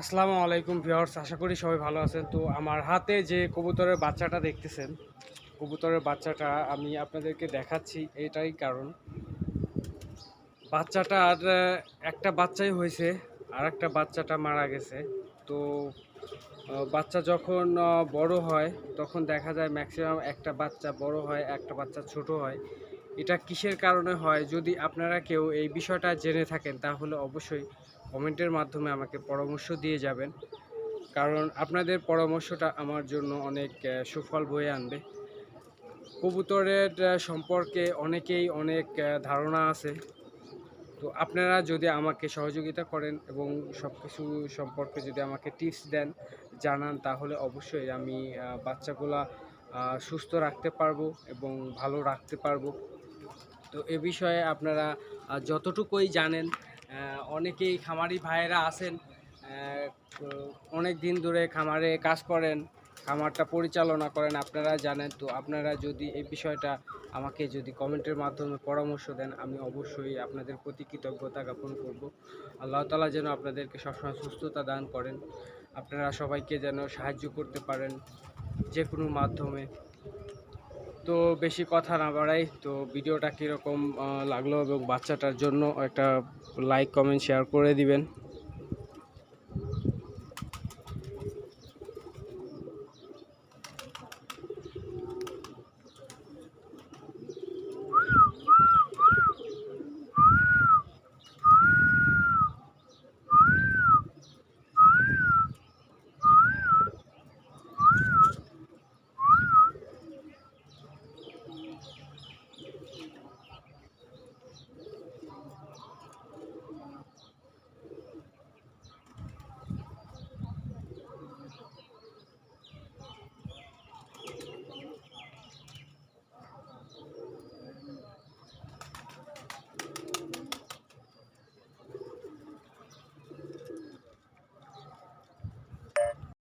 আসসালামু আলাইকুম ভিউয়ার্স, আশা করি সবাই ভালো আছেন। তো আমার হাতে যে কবুতরের বাচ্চাটা দেখতেছেন, কবুতরের বাচ্চাটা আমি আপনাদেরকে দেখাচ্ছি, এটাই কারণ। বাচ্চাটার একটা বাচ্চাই হয়েছে, আর একটা বাচ্চাটা মারা গেছে। তো বাচ্চা যখন বড় হয়, তখন দেখা যায় ম্যাক্সিমাম একটা বাচ্চা বড় হয়, একটা বাচ্চা ছোট হয়। এটা কিসের কারণে হয়? যদি আপনারা কেউ এই বিষয়টা জেনে থাকেন, তাহলে অবশ্যই কমেন্টের মাধ্যমে আমাকে পরামর্শ দিয়ে যাবেন। কারণ আপনাদের পরামর্শটা আমার জন্য অনেক সুফল বয়ে আনবে। কবুতরের সম্পর্কে অনেকেই অনেক ধারণা আছে। তো আপনারা যদি আমাকে সহযোগিতা করেন এবং সব কিছু সম্পর্কে যদি আমাকে টিপস দেন, জানান, তাহলে অবশ্যই আমি বাচ্চাগুলা সুস্থ রাখতে পারব এবং ভালো রাখতে পারব। তো এ বিষয়ে আপনারা যতটুকুই জানেন অনেকেই খামারি ভাইয়েরা আছেন অনেক দিন ধরে খামারে কাজ করেন, খামারটা পরিচালনা করেন, আপনারা জানেন তো, আপনারা যদি এই বিষয়টা আমাকে যদি কমেন্টের মাধ্যমে পরামর্শ দেন, আমি অবশ্যই আপনাদের প্রতি কৃতজ্ঞতা জ্ঞাপন করব। আল্লাহ তালা যেন আপনাদেরকে সবসময় সুস্থতা দান করেন, আপনারা সবাইকে যেন সাহায্য করতে পারেন, যে কোনো মাধ্যমে। তো বেশি কথা না বাড়াই। তো ভিডিওটা কীরকম লাগল এবং বাচ্চাটার জন্য একটা লাইক কমেন্ট শেয়ার করে দিবেন।